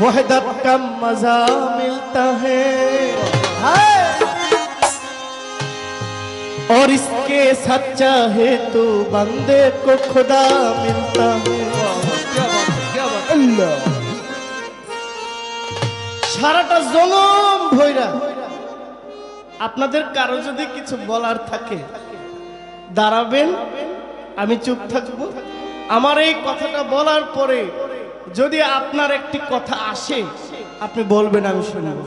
वहदत का मजा मिलता है और इसके सच्चा है तो बंदे को खुदा मिलता है সারাটা জনম ভৈরা আপনাদের কারো যদি কিছু বলার থাকে দাঁড়াবেন আমি চুপ থাকবো আমার এই কথাটা বলার পরে যদি আপনার একটি কথা আসে, আপনি বলবেন, আমি শুনব।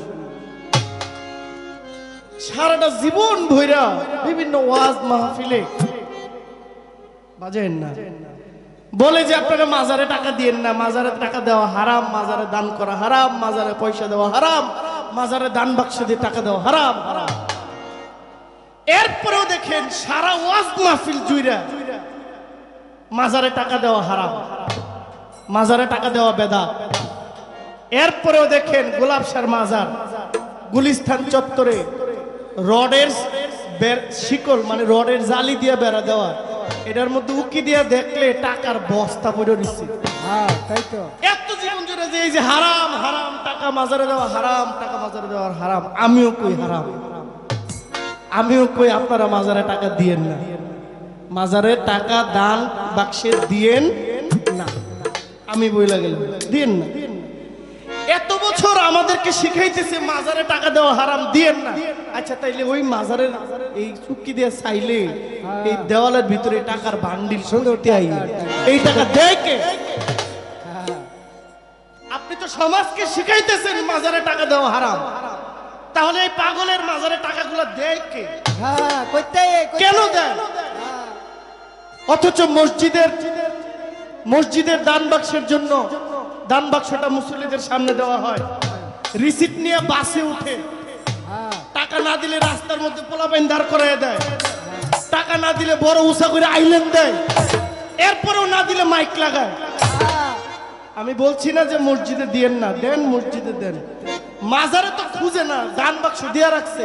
সারাটা জীবন ভৈরা বিভিন্ন ওয়াজ মাহফিলে বাজেন না। বলে যে আপনারা মাজারে টাকা দিয়েন না, মাজারে টাকা দেওয়া হারাম, মাজারে দান করা হারাম, মাজারে পয়সা দেওয়া হারাম, মাজারে দান বাক্স দিয়ে টাকা দেওয়া হারাম। হারাম এরপরেও দেখেন সারা ওয়াজ মাহফিল জুইরা মাজারে টাকা দেওয়া হারাম হারাম। মাজারে টাকা দেওয়া বেদা। এরপরেও দেখেন গোলাপ সার মাজার গুলিস্থান চত্বরে রডের শিকল মানে রডের জালি দিয়ে বেড়া দেওয়া। এটার মধ্যে উকি দিয়ে দেখলে টাকার বস্তা পড়ে নিচ্ছে হ্যাঁ তাই তো। এত জীবন জুড়ে যে এই যে হারাম হারাম টাকা মাজারে দেওয়া হারাম টাকা মাজারে হারাম আমিও কই হারাম? আমিও কই আপনারা মাজারে টাকা দিয়েন না? মাজারে টাকা দান বাক্সে দিয়েন আমি বইলা গেলাম। দিয়েন না। এত বছর আমাদেরকে শিখাইতেছে মাজারে টাকা দেওয়া হারাম দিয়েন না। আচ্ছা তাইলে ওই মাজারের এই চুক্তি দিয়ে চাইলে এই দেওয়ালের ভিতরে টাকার বান্ডিল সুন্দর দেয় এই টাকা দেয় কে? আপনি তো সমাজকে শিখাইতেছেন মাজারে টাকা দেওয়া হারাম। তাহলে এই পাগলের মাজারে টাকাগুলো দেয় কে? হ্যাঁ কইতে কেন দেয়? অথচ মসজিদের মসজিদের দান বাক্সের জন্য দান বাক্সটা মুসল্লিদের সামনে দেওয়া হয়। রিসিট নিয়ে বাসে উঠে টাকা না দিলে রাস্তার মধ্যে পোলাপাইন দাঁড় করায় দেয়। টাকা না দিলে বড় উষা করে আইলেন দেয়। এরপরেও না দিলে মাইক লাগায়। আমি বলছি না যে মসজিদে দিয়েন না, দেন মসজিদে দেন। মাজারে তো খুঁজে না, দান বাক্স দিয়া রাখছে।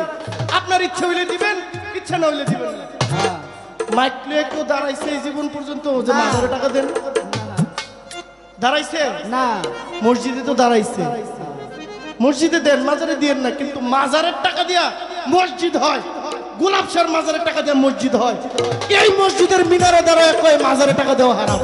আপনার ইচ্ছা হইলে দিবেন, ইচ্ছা না হইলে দিবেন মাইক লিয়ে কেউ দাঁড়াইছে এই জীবন পর্যন্ত, যে মাজারে টাকা দেন। দাঁড়াইছে না। মসজিদে তো দাঁড়াইছে। মসজিদে দেন মাজারে দিয়েন না কিন্তু মাজারের টাকা দিয়া মসজিদ হয়। গোলাপ শাহর মাজারের টাকা দিয়ে মসজিদ হয়। এই মসজিদের মিনারে দাঁড়ায় কয় মাজারে টাকা দেওয়া হারাম।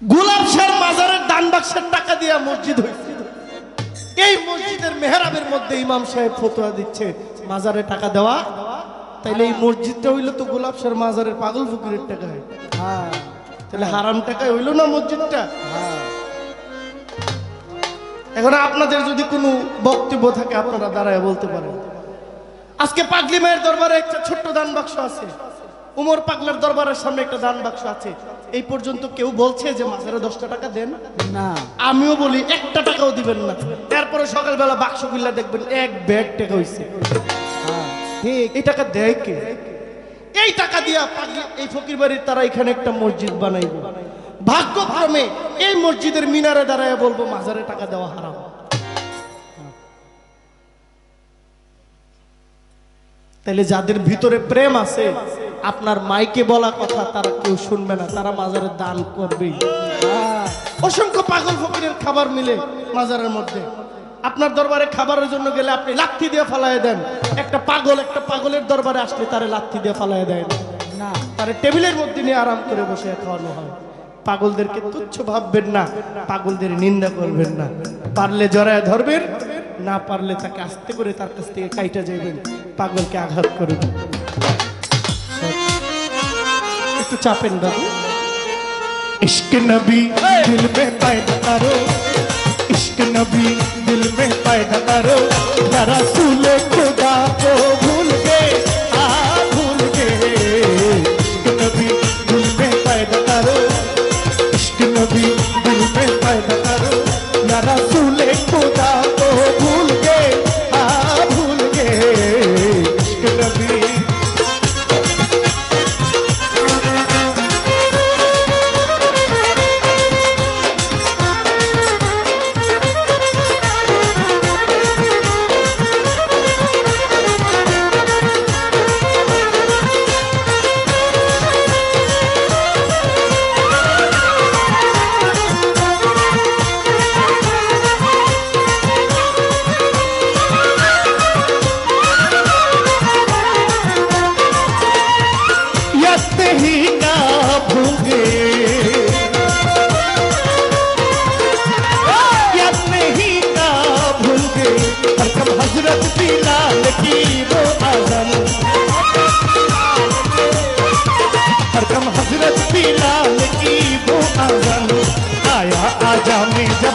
গোলাপ শাহর মাজারের দান বাক্সের টাকা দিয়া মসজিদ হয়েছে এই মসজিদের মেহরাবের মধ্যে ইমাম সাহেব ফতোয়া দিচ্ছে মাজারে টাকা দেওয়া তাইলে এই মসজিদটা হইল তো গোলাপ শাহর মাজারের পাগল ফকিরের টাকা। হ্যাঁ। তাহলে হারাম টাকায় হইল না মসজিদটা? হ্যাঁ। এখন আপনাদের যদি কোনো বক্তব্য থাকে আপনারা দাঁড়ায় বলতে পারেন। আজকে পাগলি মায়ের দরবারে একটা ছোট্ট দান বাক্স আছে। উমর পাগলার দরবারের সামনে একটা দান বাক্স আছে। এই পর্যন্ত কেউ বলছে যে মাজারে দশটা টাকা দেন? না। আমিও বলি একটা টাকাও দিবেন না। এরপরে সকালবেলা বাক্স খুললে দেখবেন এক ব্যাগ টাকা হইছে। হ্যাঁ ঠিক। এই টাকা দেয় কে? এই টাকা দিয়া এই ফকির বাড়ির তারা এখানে একটা মসজিদ বানাইব। ভাগ্যক্রমে এই মসজিদের মিনারে দাঁড়ায় বলব মাজারে টাকা দেওয়া হারাম। তাহলে যাদের ভিতরে প্রেম আছে আপনার মাইকে বলা কথা তারা কেউ শুনবে না তারা মাজারে দান করবেই। হ্যাঁ অসংখ্য পাগল ফকিরের খাবার মিলে মাজারের মধ্যে। আপনার দরবারে খাবারের জন্য গেলে আপনি লাথি দিয়ে ফালায় দেন। একটা পাগল একটা পাগলের দরবারে আসলে তারে লাথি দিয়ে ফালায় দেয়। না তারে টেবিলের মধ্যে নিয়ে আরাম করে বসে খাওয়ানো হয়। পাগলদেরকে তুচ্ছ ভাববেন না পাগলদের নিন্দা করবেন না। পারলে জড়ায় ধরবেন না পারলে তাকে আস্তে করে তার কাছ থেকে কাইটা যাইবেন। পাগলকে আঘাত করবেন। একটু চাপেন দাদু ইশক নবী দিল মে नबी दिल में पैदा करो। जरा रसूल को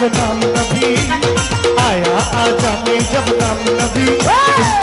जब नाम नबी आया आजा में जब नाम नबी।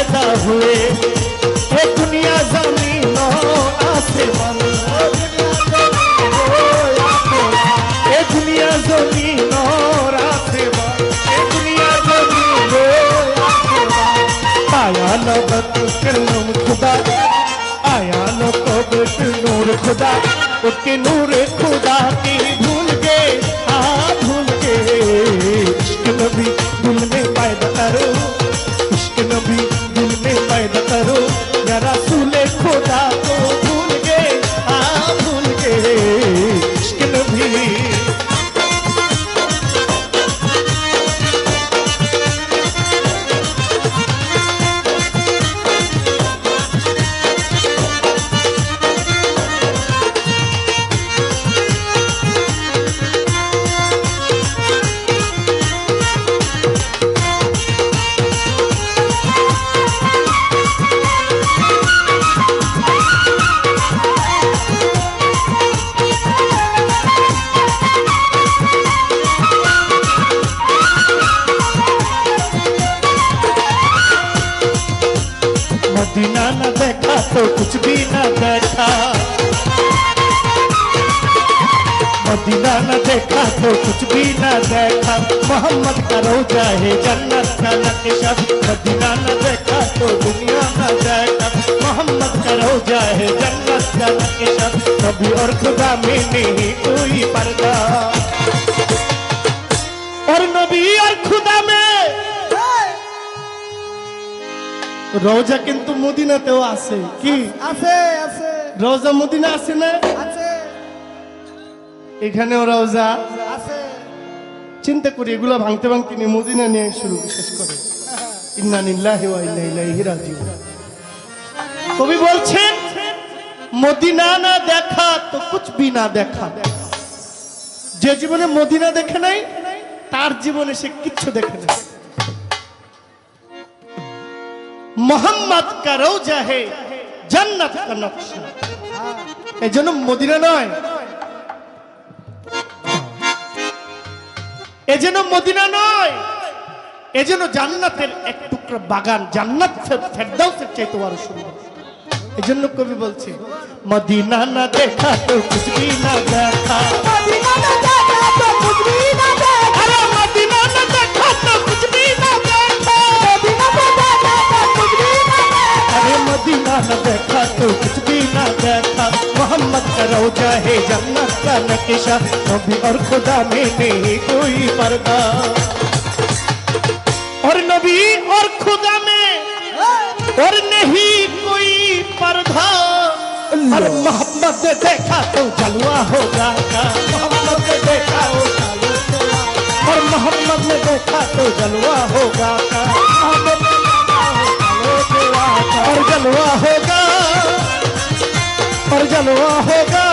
पैदा हुए ये दुनिया जमीन और आसमान ये दुनिया जमीन और आसमान ये दुनिया जमीन और आसमान आया नबत कलम खुदा आया नबत नूर खुदा उसके नूर खुदा मदीना न देखा तो कुछ भी न देखा मदीना न देखा तो कुछ भी न देखा। मोहम्मद का रोजा है जन्नत का नक्शा। मदीना न देखा तो दुनिया न देखा मोहम्मद का रोजा है जन्नत का नक्शा। नबी और खुदा में नहीं कोई पर्दा। और नबी और खुदा में রোজা কিন্তু মদিনাতেও আছে। কি? আছে আছে। রোজা মদিনা আছে না? আছে। এখানেও রোজা? আছে। চিন্তা করি এগুলো ভাঙতে ভাঙতে নিয়ে মদিনা নিয়ে শুরু শেষ করে। ইন্না লিল্লাহি ওয়া ইন্না ইলাইহি রাজিউন। কবি বলছেন মদিনা না দেখা তো কুছ বি না দেখা। যে জীবনে মদিনা দেখে নাই তার জীবনে সে কিচ্ছু দেখে নাই। মোহাম্মদ কা রোজা হে জান্নাত কা নকশা। এই জন্য মদিনা নয়। এ যেন মদিনা নয়। এ যেন জান্নাতের এক টুকরো বাগান জান্নাত ফেরদাউসের চাইতে আরও সুন্দর। এই জন্য কবি বলছে মদিনা না দেখা তো মদিনা না দেখা। मदीना न देखा तो कुछ भी न देखा। मोहम्मद का रोजा है जन्नत का नक्शा नबी और खुदा में नहीं कोई पर्दा। और नबी और खुदा में, और नहीं कोई पर्दा। और मोहम्मद देखा तो जलवा होगा का। मोहम्मद देखा तो और मोहम्मद देखा तो जलवा होगा का। और जलवा होगा। और जलवा होगा।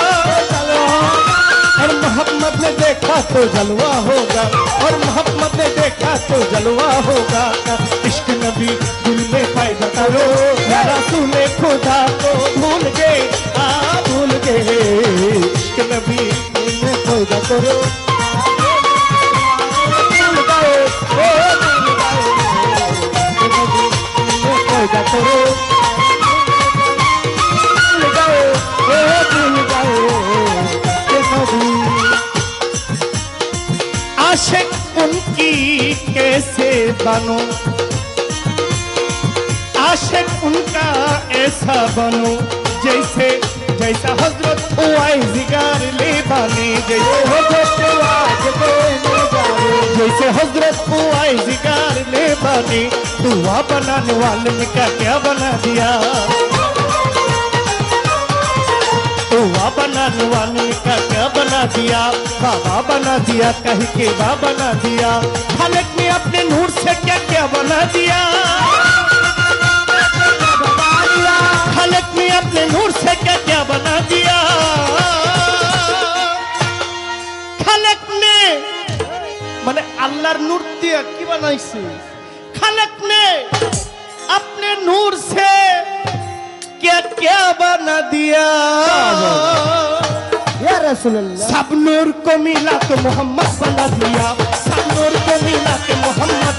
और मोहम्मद ने देखा तो जलवा होगा। और मोहम्मद ने देखा तो जलवा होगा। इश्क नबी दिल में पैदा करो। रसूल खुदा को भूल गए। आ भूल गए। इश्क इश्क नबी दिल में पैदा करो। बनो। आशिक उनका ऐसा बनो, जैसे, जैसा हज़रत जिगार ले बने, जैसे हज़रत जैसे हज़रत जिगार ले बने। दुआ बनाने वाले ने क्या क्या बना दिया? बना रुवानी का क्या बना दिया? हाँ, बाबा बना दिया, कहीं के बा बना दिया। हालत ने अपने नूर से क्या क्या बना दिया? हालत ने अपने नूर से क्या क्या बना दिया? हालत ने मैंने अल्लाहर नूर दिया, की बनाई खालिक ने अपने नूर से क्या क्या बना दिया या रसूल अल्लाह सब नूर को मिला तो मोहम्मद बना दिया सब नूर को मिला तो मोहम्मद